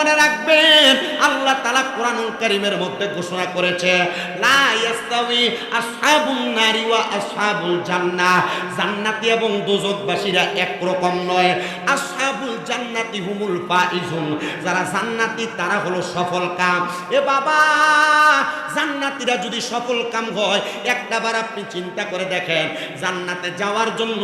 মনে রাখবেন? আল্লাহ তালা কোরআনুল কারিমের মধ্যে ঘোষণা করেছে জান্নাতি এবং দোজকবাসীরা একরকম নয়, আসহাবুল জান্নাতি হুমুল ফাইজুন। যারা জান্নাতি, তারা হলো সফল কাম। এ বাবা, জান্নাতিরা যদি সফল কাম হয় একটাবার আপনি চিন্তা করে দেখেন, জান্নাতে যাওয়ার জন্য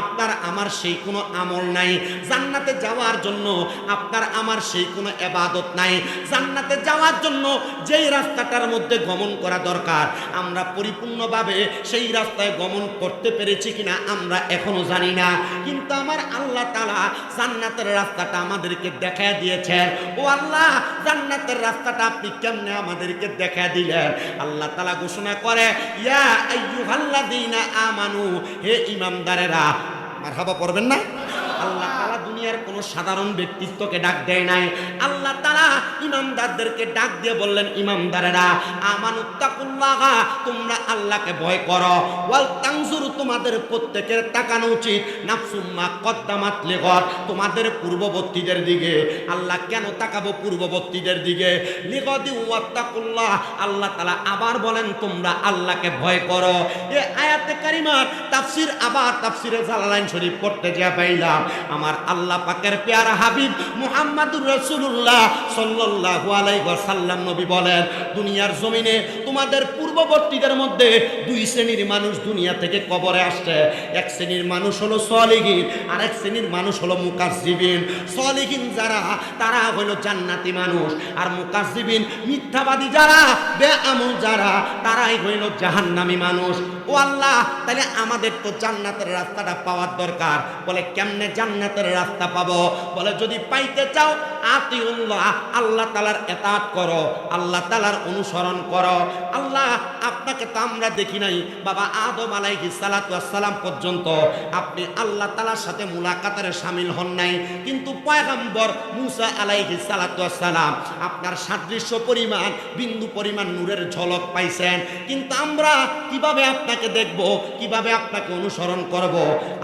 আপনার আমার সেই কোনো আমল নাই। জান্নাতে যাওয়ার জন্য আপনার আমার সেই কোনো এবাদত নাই। জান্নাতে যাওয়ার জন্য যেই রাস্তাটার মধ্যে গমন করা দরকার, আমরা পরিপূর্ণভাবে সেই রাস্তায় গমন করতে পেরেছি কিনা আমরা এখনও জানি না। কিন্তু আমার আল্লাহ তালা জান্নাতের রাস্তাটা আমাদেরকে দেখা দিয়েছেন ও আল্লাহ, জান্নাতের রাস্তাটা আপনি কেমনে আমাদেরকে দেখা দিলেন? আল্লাহ তালা ঘোষণা করে, ইয়া আইয়ুহাল্লাযীনা আমানু হে ইমামদারেরা মারহাবা পড়বেন না? আল্লাহ তালা দুনিয়ার কোনো সাধারণ ব্যক্তিত্বকে ডাক দেয় নাই। আল্লাহ তালা ইমামদারদেরকে ডাক দিয়ে বললেন, ইমামদারেরা, আমানুত্তাকুল্লাহা, তোমরা আল্লাহকে ভয় করো। ওয়াল তাংজুর তোমাদের প্রত্যেকের তাকানো উচিত। নাফসুম্মা কদ্দামাত লেগর তোমাদের পূর্ববর্তীদের দিকে। আল্লাহ কেন তাকাবো পূর্ববর্তীদের দিকে? লিগদি ওয়াত্তাকুল্লাহ। আল্লাহ তালা আবার বলেন, তোমরা আল্লাহকে ভয় করো। এ আয়াতে কারিমার তাফসির আবার তাফসিরে জালালাইন শরীফ পড়তে যা পাইলাম। আমার আল্লাহ পাকের পেয়ারা হাবিব মুহাম্মাদুর রাসূলুল্লাহ সাল্লাল্লাহু আলাইহি ওয়াসাল্লাম নবী বলেন, দুনিয়ার জমিনে তোমাদের পূর্ববর্তীদের মধ্যে দুই শ্রেণির মানুষ দুনিয়া থেকে কবরে আসছে। এক শ্রেণির মানুষ হলো সলিগিন আর এক শ্রেণির মানুষ হলো মুকাশিবিন সলিগিন যারা, তারা হলো জান্নাতি মানুষ, আর মুকাশিবিন মিথ্যাবাদী যারা বে বেআমল যারা, তারাই হইল জাহান্নামি মানুষ। ও আল্লাহ, তাহলে আমাদের তো জান্নাতের রাস্তাটা পাওয়ার দরকার। বলে, কেমনে জান্নাতের রাস্তা পাবো? বলে, যদি পাইতে চাও, আতিউল্লাহ, আল্লাহ তালার এতাত করো, আল্লাহ তালার অনুসরণ করো। আল্লাহ আপনাকে তো আমরা দেখি নাই। বাবা আদম আলাইহি সালাতু সালাম পর্যন্ত আপনি আল্লাহ তালার সাথে মুলাকাতের সামিল হন নাই। কিন্তু পয়গম্বর মুসা আলাইহি সালাতু সালাম আপনার সাদৃশ্য পরিমাণ, বিন্দু পরিমাণ নূরের ঝলক পাইছেন। কিন্তু আমরা কীভাবে আপনাকে দেখব, কীভাবে আপনাকে অনুসরণ করব?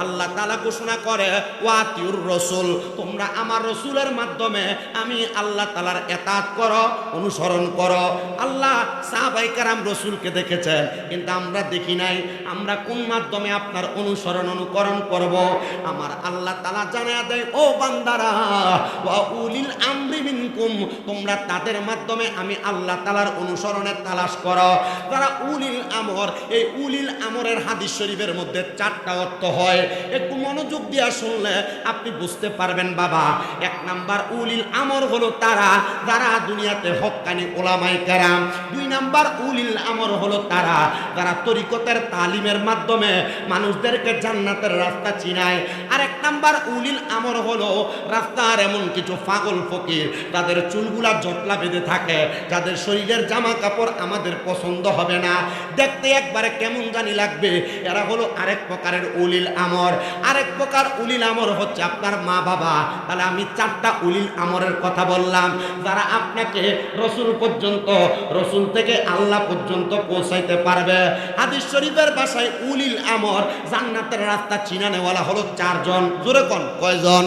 আল্লাহ তালা ঘোষণা করে, ওয়াতিউর রসুল, তোমরা আমার রসুলের মাধ্যমে আমি আল্লাহ তালার এতাত করো, অনুসরণ করো। আল্লাহ সাহাবাই কারাম রসুলকে দেখেছেন কিন্তু আমরা দেখি নাই, আমরা কোন মাধ্যমে আপনার অনুসরণ, অনুকরণ করব? আমার আল্লাহ তালা জানা দেয়, ও বান্দারা উলিল মিনকুম, তোমরা তাদের মাধ্যমে আমি আল্লাহ তালার অনুসরণের তালাশ করো। তারা উলিল আমর, এই উলিল আমরের হাদিস শরীফের মধ্যে চারটা অর্থ হয়। একটু মনোযোগ দিয়া শুনলে আপনি বুঝতে পারবেন, বাবা। এক নাম্বার উলিল আমর হলো তারা, যারা দুনিয়াতে হক্কানি ওলামাই কেরাম। দুই নাম্বার উলিল আমর হলো তারা, যারা তরিকতের তালিমের মাধ্যমে মানুষদেরকে জান্নাতের রাস্তা চিনায়। আর এক নাম্বার, উলিল আমর হলো রাস্তার এমন কিছু পাগল ফকির তাদের চুলগুলা জটলা বেঁধে থাকে, যাদের শরীরের জামা কাপড় আমাদের পছন্দ হবে না। দেখতে একবারে কেমন জানি লাগবে, এরা হলো আরেক প্রকারের উলিল আমর। আরেক প্রকার উলিল আমর হচ্ছে আপনার মা বাবা। তাহলে আমি চারটা উলিল আমরের কথা বললাম। যারা আপনাকে রসুল পর্যন্ত, রসুল থেকে আল্লাহ পর্যন্ত পৌঁছাইতে পারবে। হাদিস শরীফের বাসায় উলিল আমর জান্নাতের রাস্তা চিনানেওয়ালা হলো চারজন। জোরে কোন? কয়জন?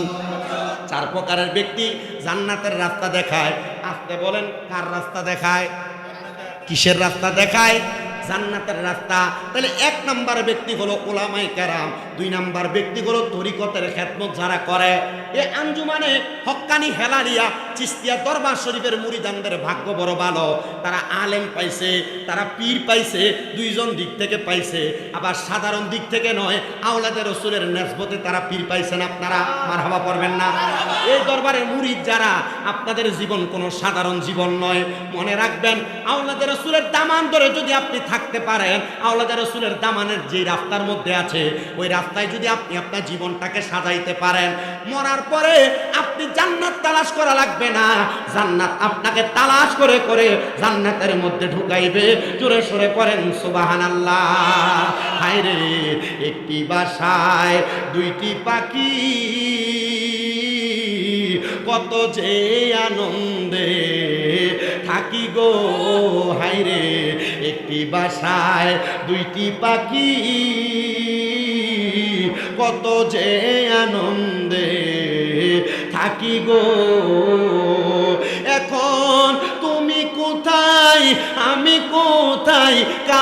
চার প্রকারের ব্যক্তি জান্নাতের রাস্তা দেখায়। আসতে বলেন, কার রাস্তা দেখায়? কিসের রাস্তা দেখায়? জান্নাতের রাস্তা। তাহলে এক নাম্বার ব্যক্তি হলো ওলামাই কেরাম, দুই নাম্বার ব্যক্তি হলো তরিকতের খেদমত যারা করে। এ আঞ্জুমানে হক্কানি হেলালিয়া চিস্তিয়া দরবার শরীফের মুরিদানদের ভাগ্য বড় ভালো। তারা আলেম পাইছে, তারা পীর পাইছে, দুইজন দিক থেকে পাইছে। আবার সাধারণ দিক থেকে নয় আওলাদের রসুলের নেসবতে তারা পীর পাইছেন আপনারা। মার হওয়া পারবেন না। এই দরবারের মুরিদ যারা, আপনাদের জীবন কোনো সাধারণ জীবন নয়। মনে রাখবেন আওলাদের রসুলের দামান ধরে যদি আপনি থাকতে পারেন আওলাদের রসুলের দামানের যে রাস্তার মধ্যে আছে, ওই রাস্তায় যদি আপনি আপনার জীবনটাকে সাজাইতে পারেন, মরার পরে আপনি জান্নাত তালাশ করা লাগবে। না। জান্নাত আপনাকে তালাশ করে করে জান্নাতের মধ্যে ঢুকাইবে। জোরে সরে পড়েন সুবাহান আল্লাহ হায় রে, একটি বাসায় দুইটি পাখি। কত যে আনন্দে থাকি গো। হাইরে একটি বাসায় দুইটি পাখি। কত যে আনন্দে থাকি গো।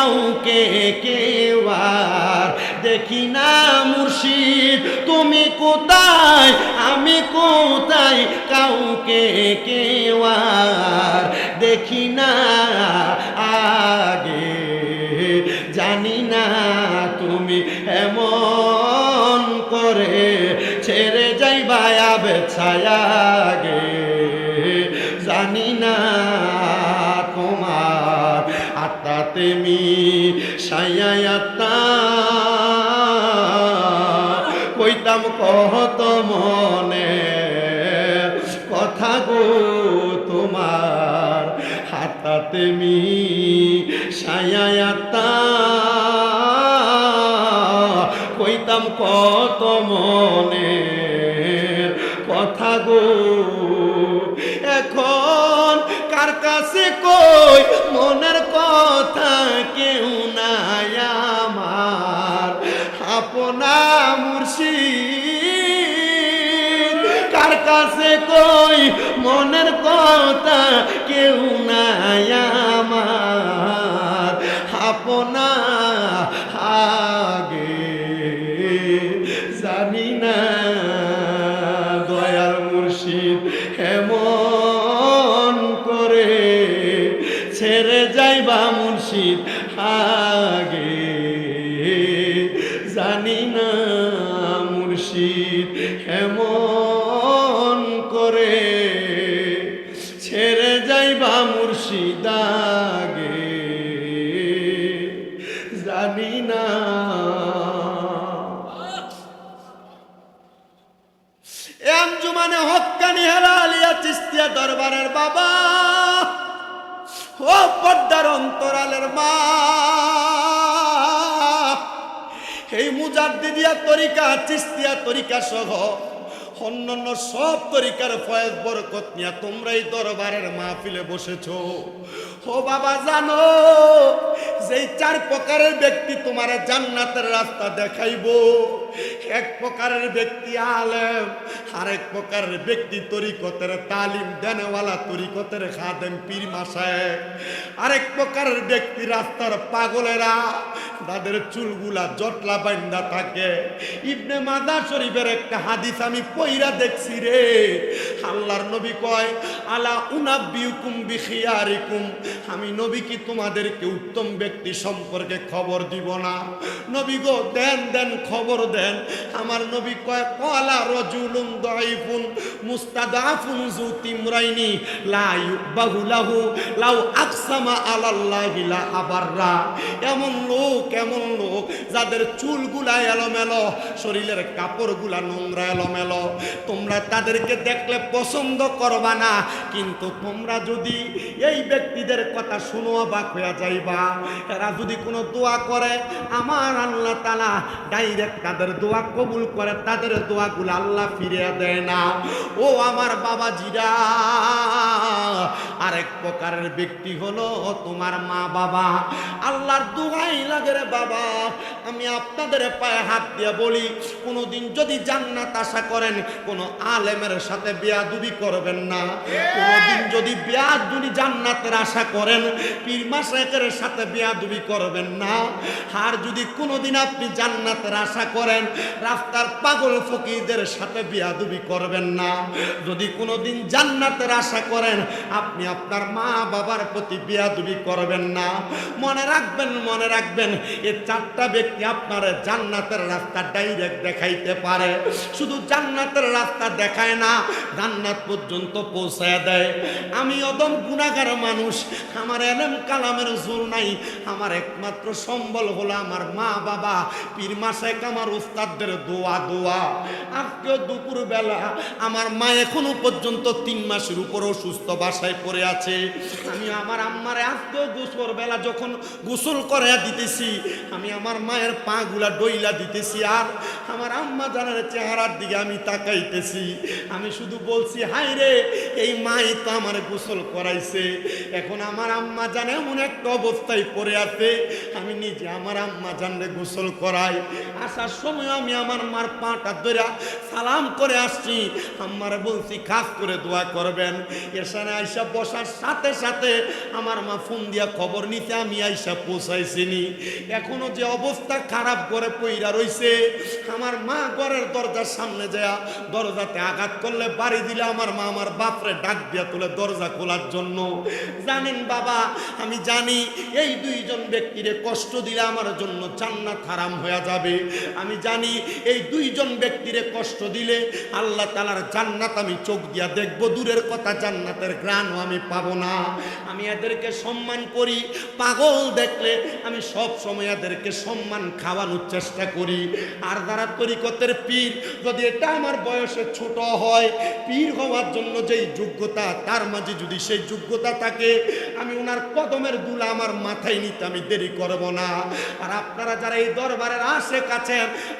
কাউকে কেউ আর দেখি না মুর্শিদ। তুমি কোথায়? আমি কোথায়? কাউকে কেউ আর দেখি না। আগে জানি না তুমি এমন করে ছেড়ে যাইবা আবে ছায়াগে জানি না তোমার আত্মা তেমি সায়াত্মা কইতাম কহত মনে কথা গো তোমার হাতাতে মি সায়াত্মা কইতাম কত মনে কথা গো এখন কার কাছে কই মনের আপনা আগে জানি না, দয়াল মুর্শিদ এমন করে ছেড়ে যাইবা মুর্শিদ, আগে জানি না মুর্শিদ এমন পদ্মার অন্তরালের মা। এই মুজাদ্দিদিয়া তরিকা, চিস্তিয়া তরিকা সহ অন্যান্য সব তরিকার ফয়েজ বরকত নিয়ে তোমরা এই দরবারের মাহফিলে বসেছো। ও বাবা, জানো, যেই চার প্রকারের ব্যক্তি তোমার জান্নাতের রাস্তা দেখাইবো, এক প্রকারের ব্যক্তি আলেম আর এক প্রকারের ব্যক্তি তরিকতের তালিম দেনেওয়ালা, তরিকতের খাদেম, পীর মাসায়। আরেক প্রকারের ব্যক্তি রাস্তার পাগলেরা তাদের চুলগুলা জটলা বান্ধা থাকে। ইবনে মাদা শরীফের একটা হাদিস আমি পইরা দেখছি রে। আল্লাহর নবী কয়, আলা উনাব্বিউকুম বিখিয়ারিকুম। আমি নবী কি তোমাদেরকে উত্তম ব্যক্তি সম্পর্কে খবর দিব না? নবী গো, দেন দেন, খবর দেন। আমার নবী কয়, কলা রজুলুন দাইফুন মুস্তাদাফুন যু তিমরাইনি লা ইউবাহু লাহু, লাউ আকসামা আলাল্লাহি লা আবাররা। এমন লোক এমন লোক যাদের চুলগুলা এলোমেলো, শরীরের কাপড়গুলা নোংরা এলোমেলো। তোমরা তাদেরকে দেখলে পছন্দ করবা না, কিন্তু তোমরা যদি এই ব্যক্তিদের কথা শুনো, অবাক হইয়া যাইবা। এরা যদি কোনো দোয়া করে, আমার আল্লাহ তালা ডাইরেক্ট তাদের দোয়া কবুল করে, তাদের দোয়াগুলো আল্লাহ ফিরিয়ে দেয় না। ও আমার বাবাজিরা, আরেক প্রকারের ব্যক্তি হলো তোমার মা বাবা। আল্লাহর দোয়াই লাগে রে বাবা। আমি আপনাদের পায়ে হাত দিয়ে বলি, কোনোদিন যদি জান্নাত আশা করেন, কোনো আলেমের সাথে বেয়াদুবি করবেন না। কোনোদিন যদি বেয়াদুবি জান্নাতের আশা করেন, পীর মাসাকের সাথে বেয়াদুবি করবেন না। আর যদি কোনোদিন আপনি জান্নাতের আশা করেন রাস্তার পাগল ফকিরদের সাথে বেয়াদুবি করবেন না। যদি কোনোদিন জান্নাতের আশা করেন, আপনি আপনার মা বাবার প্রতি বেয়াদুবি করবেন না। মনে রাখবেন মনে রাখবেন এই চারটা ব্যক্তি আপনার জান্নাতের রাস্তা ডাইরেক্ট দেখাইতে পারে। শুধু জান্নাতের রাস্তা দেখায় না, জান্নাত পর্যন্ত পৌঁছায় দেয়। আমি অদম গুণাগার মানুষ আমার এলেম কালামের জোর নাই। আমার একমাত্র সম্বল হলো আমার মা বাবা। পীর মাসেক আমার উস্তাদদের দোয়া দোয়া। আজকেও দুপুর বেলা আমার মা এখনও পর্যন্ত তিন মাসের উপর অসুস্থ বাসায় পড়ে আছে। আমি আমার আম্মারে আজকেও গোসল বেলা যখন গোসল করে দিতেছি, আমি আমার মায়ের পা গুলা ডইলা দিতেছি আর আমার আম্মা জানার চেহারার দিকে আমি তাকাইতেছি। আমি শুধু বলছি হাই রে এই মাই তো আমার গোসল করাইছে। এখন আমার আম্মা জানে এমন একটা অবস্থায় পড়ে আছে। আমি নিজে আমার আম্মা জানলে গোসল করাই। আসার সময় আমি আমার মার পাটা ধরে সালাম করে আসছি। আম্মারে বলছি, খাস করে দোয়া করবেন। এসানে আইসা বসা করার সাথে সাথে আমার মা ফোন দিয়া খবর নিতে আমি আইসা পৌঁছাইছিনি। এখনও যে অবস্থা খারাপ করে পইরা রইছে, আমার মা ঘরের দরজার সামনে যায় দরজাতে আঘাত করলে বাড়ি দিলে আমার মা আমার বাপরে ডাক দিয়া তুলে দরজা খোলার জন্য। জানেন বাবা, আমি জানি এই দুইজন ব্যক্তিরে কষ্ট দিলে আমার জন্য জান্নাত হারাম হয়ে যাবে। আমি জানি এই দুইজন ব্যক্তিরে কষ্ট দিলে আল্লাহ তালার জান্নাত আমি চোখ দিয়া দেখব। দূরের কথা জান্নাতের গ্রাণও আমি পাবো না। আমি এদেরকে সম্মান করি। পাগল দেখলে আমি সব সময় এদেরকে সম্মান খাওয়ানোর চেষ্টা করি। আর দ্বারা তরিকতের পীর, যদি এটা আমার বয়সে ছোট হয়, পীর হওয়ার জন্য যেই যোগ্যতা, তার মাঝে যদি সেই যোগ্যতা থাকে আমি ওনার কদমের দুলা আমার মাথায় নিতে আমি দেরি করব না। আর আপনারা যারা এই দরবারের আশে কাছে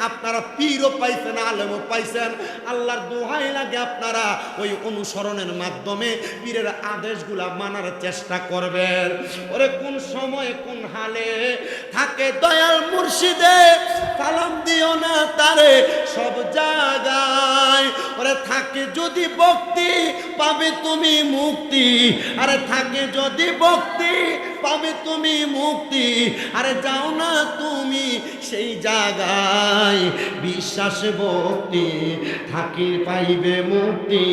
আপনারা পীরও পাইছেন, আলেমও পাইছেন। আল্লাহর দোহাই লাগে আপনারা ওই অনুসরণের মাধ্যমে পীরের আদেশগুলা মানার চেষ্টা করবেন। ওরে, কোন সময়, কোন হালে থাকে দয়াল মুর্শিদে সালাম দিও না তারে সব জায়গায়। ওরে, থাকে যদি ভক্তি, পাবে তুমি মুক্তি। আরে, থাকে যদি ভক্তি, পাবে তুমি মুক্তি। আরে যাও না তুমি সেই জায়গায়, বিশ্বাস, ভক্তি থাকি পাইবে মুক্তি।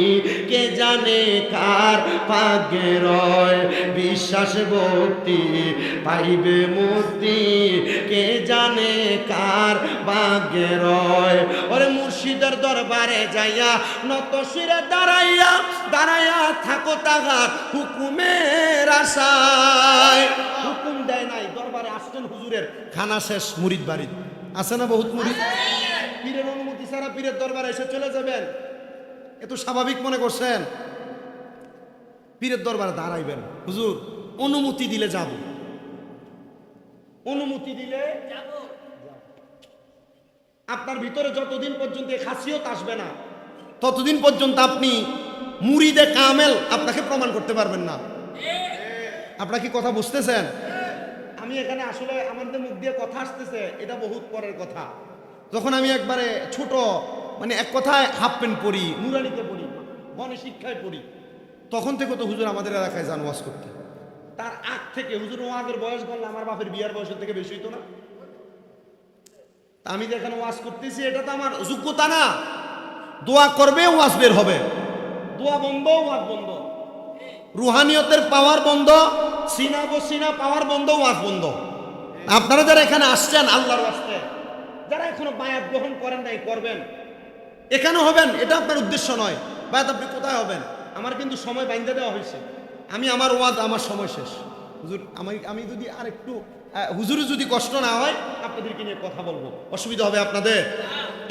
কে জানে কার ভাগ্যে রয়, বিশ্বাস, ভক্তি, পাইবে মুক্তি। কে জানে কার ভাগ্যে রয় দরবারে যাইয়া নত শিরে দাঁড়াইয়া দাঁড়াইয়া থাকো তাহার হুকুমের আশায়। হুকুম দেয় নাই দরবারে আসছেন হুজুরের খানা শেষ মুরিদ বাড়ি আছে না বহুত মুরিদ পীরের অনুমতি ছাড়া পীরের দরবারে এসে চলে যাবেন। এ তো স্বাভাবিক মনে করছেন। পীরের দরবারে দাঁড়াইবেন। হুজুর অনুমতি দিলে যাব। অনুমতি দিলে আপনার ভিতরে যতদিন পর্যন্ত এই খাসিয়ত আসবে না ততদিন পর্যন্ত আপনি মুরিদে কামেল আপনাকে প্রমাণ করতে পারবেন না। আপনারা কি কথা বুঝতেছেন? আমি এখানে আসলে আমাদের মুখ দিয়ে কথা আসতেছে এটা বহুত পরের কথা। যখন আমি একবারে ছোট মানে এক কথায় হাফ প্যান্ট পড়ি নুরানিতে পড়ি বনে শিক্ষায় পড়ি। তখন থেকে তো হুজুর আমাদের এলাকায় যান ওয়াজ করতে তার আগ থেকে হুজুর ওয়াজের বয়স বললে আমার বাপের বিয়ার বয়সের থেকে বেশি হতো না। আমি যে এখানে ওয়াজ করতেছি, এটা তো আমার যোগ্যতা না। দোয়া করবে, ওয়াজ বের হবে। দোয়া বন্ধ, ওয়াজ বন্ধ। রুহানিয়তের পাওয়ার বন্ধ সিনা বসিনা পাওয়ার বন্ধ, ওয়াজ বন্ধ। আপনারা যারা এখানে আসছেন, আল্লাহর ওয়াস্তে যারা এখনও বায়াত গ্রহণ করেন নাই, করবেন। এখানে হবেন, এটা আপনার উদ্দেশ্য নয়। বায়াত আপনি কোথায় হবেন? আমার কিন্তু সময় বাইন্ধে দেওয়া হয়েছে। আমি আমার ওয়াজ, আমার সময় শেষ। হুজুর, আমি আমি যদি আর একটু হুজুরে যদি কষ্ট না হয়, আপনাদেরকে নিয়ে কথা বলব। অসুবিধা হবে আপনাদের?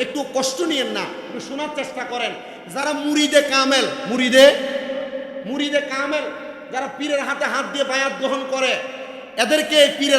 একটু কষ্ট নিয়েন না, একটু শোনার চেষ্টা করেন। যারা মুড়িদে কামেল মুড়িদে মুড়িদে কামেল, যারা পীরের হাতে হাত দিয়ে বায়াত গ্রহণ করে, এদেরকে পীরের